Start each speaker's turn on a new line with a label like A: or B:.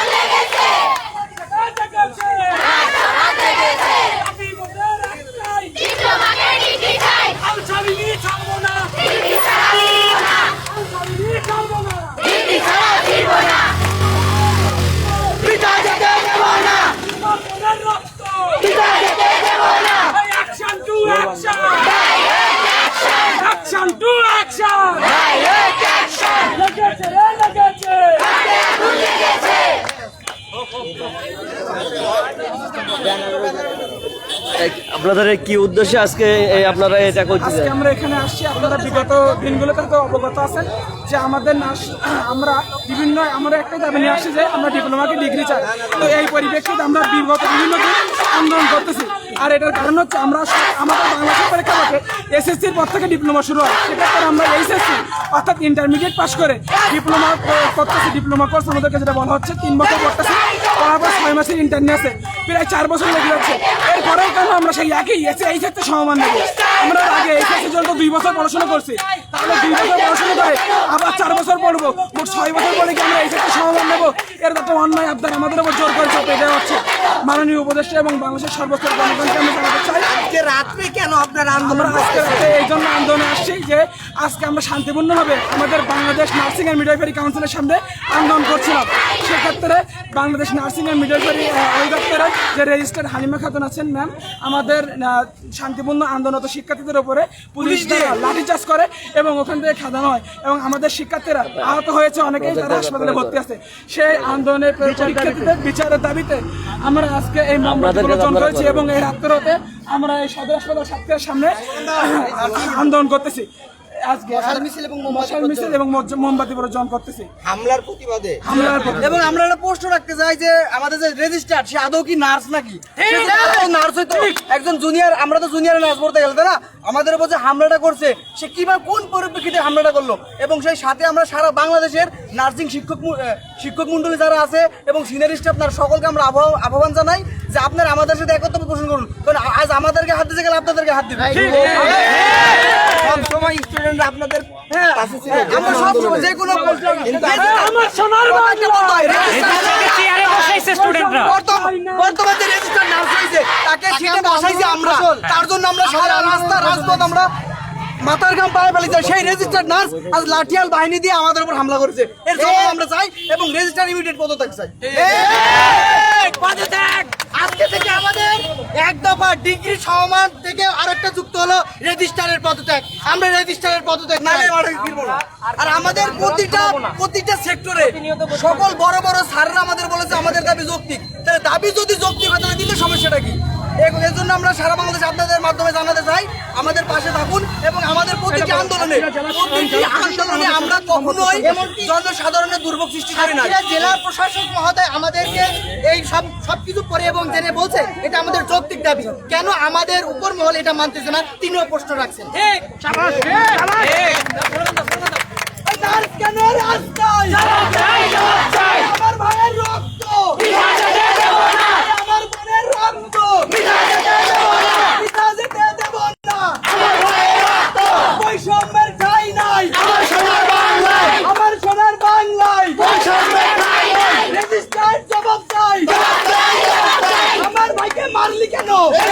A: ¡Aléjense! আপনাদের কি উদ্দেশ্যে আজকে আপনারা এটা করতে
B: আজকে আমরা এখানে আসছি আপনারা বিগত দিনগুলোতে তো অবগত আছেন যে আমাদের আমরা বিভিন্ন আমরা একটা দাবি নিয়ে আসছি যে আমরা ডিপ্লোমাকে ডিগ্রি চাই। তো এই পরিপ্রেক্ষিতে আমরা বিগত বিভিন্ন দিন আন্দোলন করতেছি। আর এটার কারণ হচ্ছে আমরা আমাদের বাংলাদেশের পরীক্ষা প্রেক্ষাপটে এসএসসির পর থেকে ডিপ্লোমা শুরু হয়। সেক্ষেত্রে আমরা এইচএসসি অর্থাৎ ইন্টারমিডিয়েট পাস করে ডিপ্লোমা করতেছি ডিপ্লোমা কোর্স আমাদেরকে যেটা বলা হচ্ছে তিন বছর করতেছি তারপর ছয় মাসের ইন্টারনি আছে। প্রায় চার বছর লেগে যাচ্ছে। এরপরেও কেন আমরা সেই একই এই ক্ষেত্রে সমমান নেব আমরা আগে এই ক্ষেত্রে জন্য দুই বছর পড়াশোনা করছি তাহলে দুই বছর পড়াশোনা করে আবার চার বছর পড়ব। মোট ছয় বছর পরে কি আমরা এই ক্ষেত্রে সমমান নেব? এর একটা অন্যায় আবদার আমাদের উপর জোর করে চাপে হচ্ছে। মাননীয় উপদেষ্টা এবং বাংলাদেশের জনগণকে আমরা জানাতে চাই
C: আজকে রাত্রে কেন আপনারা আন্দোলন
B: আজকে রাতে এই জন্য আন্দোলনে আসছি যে আজকে আমরা শান্তিপূর্ণভাবে আমাদের বাংলাদেশ নার্সিং অ্যান্ড মিডওয়াইফারি কাউন্সিলের সামনে আন্দোলন করছিলাম। সেক্ষেত্রে বাংলাদেশ নার্সিং অ্যান্ড মিডওয়াইফারি অধিদপ্তরের যে রেজিস্টার্ড হালিমা খাতুন আছেন ম্যাম আমাদের শান্তিপূর্ণ আন্দোলনত শিক্ষার্থীদের উপরে পুলিশ লাঠিচার্জ করে এবং ওখান থেকে খাদানো হয়। এবং আমাদের শিক্ষার্থীরা আহত হয়েছে অনেকেই তারা হাসপাতালে ভর্তি আছে। সেই আন্দোলনের শিক্ষার্থীদের বিচারের দাবিতে আমরা আজকে এই প্রজ্বলন করেছি এবং এই রাত্রে আমরা এই সদর হাসপাতাল সামনে আন্দোলন করতেছি। আজকে
C: মিছিল এবং মোমবাতি
B: মশাল মিছিল এবং মজ্জ- মোমবাতি প্রজ্বলন করতেছি।
C: হামলার প্রতিবাদে। এবং আমরা একটা পোস্ট রাখতে চাই যে আমাদের যে রেজিস্টার সে আদৌ কি নার্স নাকি? নার্স হয়তো একজন জুনিয়র আমরা তো জুনিয়র নার্স পড়তে গেলে না? আমাদের উপর যে হামলাটা করছে সে কীভাবে কোন পরিপ্রেক্ষিতে হামলাটা করল? এবং সেই সাথে আমরা সারা বাংলাদেশের নার্সিং শিক্ষক শিক্ষক মন্ডলী যারা আছে এবং সিনিয়র স্টাফ সকলকে আমরা আহ্বান আহ্বান জানাই যে আপনারা আমাদের সাথে একত্র পোষণ করুন। কারণ আজ আমাদেরকে হাত দিতে গেলে আপনাদেরকে হাত দিবে। সবসময় স্টুডেন্টরা আপনাদের হ্যাঁ। আমরা সব সময় যে কোনো
B: আমার সোনার
C: বর্তমান রেজিস্টার নার্স হয়েছে তাকে সিটে বসাইছি আমরা। তার জন্য আমরা সারা রাস্তা রাজপথ আমরা মাথার ঘাম পায়ে ফেলেছি। সেই রেজিস্টার নার্স আজ লাঠিয়াল বাহিনী দিয়ে আমাদের উপর হামলা করেছে। এর জবাব আমরা চাই এবং রেজিস্টার ইমিডিয়েট পদত্যাগ চাই। পদত্যাগ! আজকে থেকে আমাদের এক দফা ডিগ্রি সমান থেকে আরেকটা যুক্ত হলো রেজিস্টারের পদত্যাগ। আমরা রেজিস্টারের পদত্যাগ না আর আমাদের প্রতিটা প্রতিটা সেক্টরে সকল বড় বড় স্যাররা আমাদের বলেছে আমাদের দাবি যৌক্তিক। তাহলে দাবি যদি যৌক্তিক হয় তাহলে দিতে সমস্যাটা কি? এর জন্য আমরা সারা বাংলাদেশ আপনাদের মাধ্যমে জানাতে চাই আমাদের পাশে থাকুন এবং আমাদের আন্দোলনে। প্রতিটি আন্দোলনে আমরা কখনোই জনসাধারণের দুর্ভোগ সৃষ্টি করি না।
D: জেলা প্রশাসক মহোদয় আমাদেরকে এই সব সবকিছু করে এবং জেনে বলছে এটা আমাদের যৌক্তিক দাবি। কেন আমাদের উপর মহল এটা মানতেছে না? তিনিও প্রশ্ন রাখছেন।
C: কেন রাস্তায়? আমার ভাইয়ের রক্ত। Go!